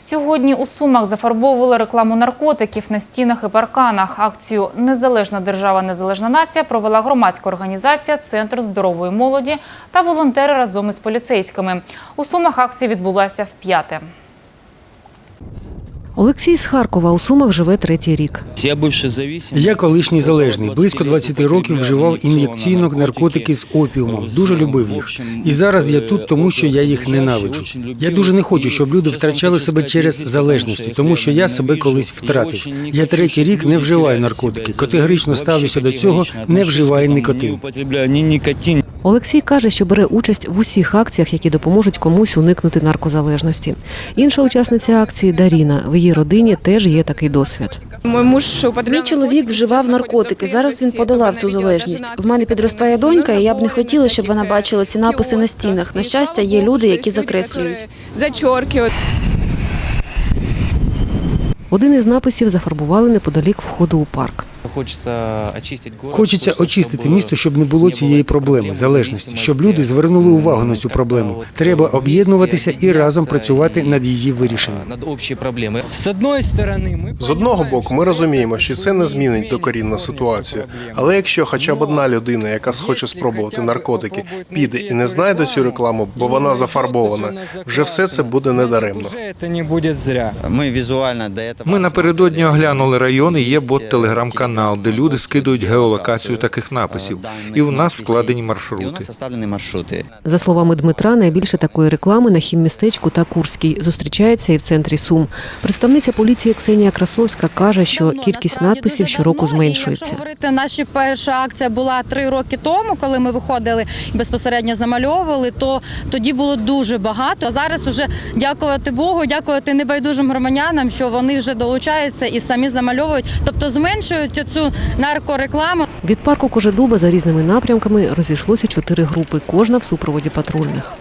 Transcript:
Сьогодні у Сумах зафарбовували рекламу наркотиків на стінах і парканах. Акцію Незалежна держава, незалежна нація провела громадська організація Центр здорової молоді та волонтери разом із поліцейськими. У Сумах акція відбулася вп'яте. Олексій з Харкова у Сумах живе третій рік. Я більше зависим. Я колишній залежний. Близько 20 років вживав ін'єкційно наркотики з опіумом. Дуже любив їх. І зараз я тут, тому що я їх ненавиджу. Я дуже не хочу, щоб люди втрачали себе через залежності, тому що я себе колись втратив. Я третій рік не вживаю наркотики. Категорично ставлюся до цього. Не вживаю нікотин. Олексій каже, що бере участь в усіх акціях, які допоможуть комусь уникнути наркозалежності. Інша учасниця акції Даріна. В її родині теж є такий досвід. Мой муж Мій чоловік вживав наркотики. Зараз він подолав цю залежність. В мене підростає донька, і я б не хотіла, щоб вона бачила ці написи на стінах. На щастя, є люди, які закреслюють. Зачоркивают. Один із написів зафарбували неподалік входу у парк. Хочеться очистити город. Хочеться очистити місто, щоб не було цієї проблеми залежності, щоб люди звернули увагу на цю проблему. Треба об'єднуватися і разом працювати над її вирішенням. над общі проблеми. З одної сторони, ми З одного боку, ми розуміємо, що це не змінить докорінну ситуацію. Але якщо хоча б одна людина, яка схоче спробувати наркотики, піде і не знайде цю рекламу, бо вона зафарбована, вже все це буде недаремно. Не буде зря. Ми візуально до Ми напередодні оглянули район і є бот телеграм-канал, де люди скидують геолокацію таких написів. І у нас складені маршрути. За словами Дмитра, найбільше такої реклами на хіммістечку та Курській зустрічається і в центрі Сум. Представниця поліції Ксенія Красовська каже, що кількість надписів щороку зменшується. Говорити, наша перша акція була три роки тому, коли ми виходили і безпосередньо замальовували, то тоді було дуже багато. А зараз уже дякувати Богу, дякувати небайдужим громадянам, що вони вже долучаються і самі замальовують, тобто зменшують цю наркорекламу. Від парку Кожедуба за різними напрямками розійшлося чотири групи, кожна в супроводі патрульних.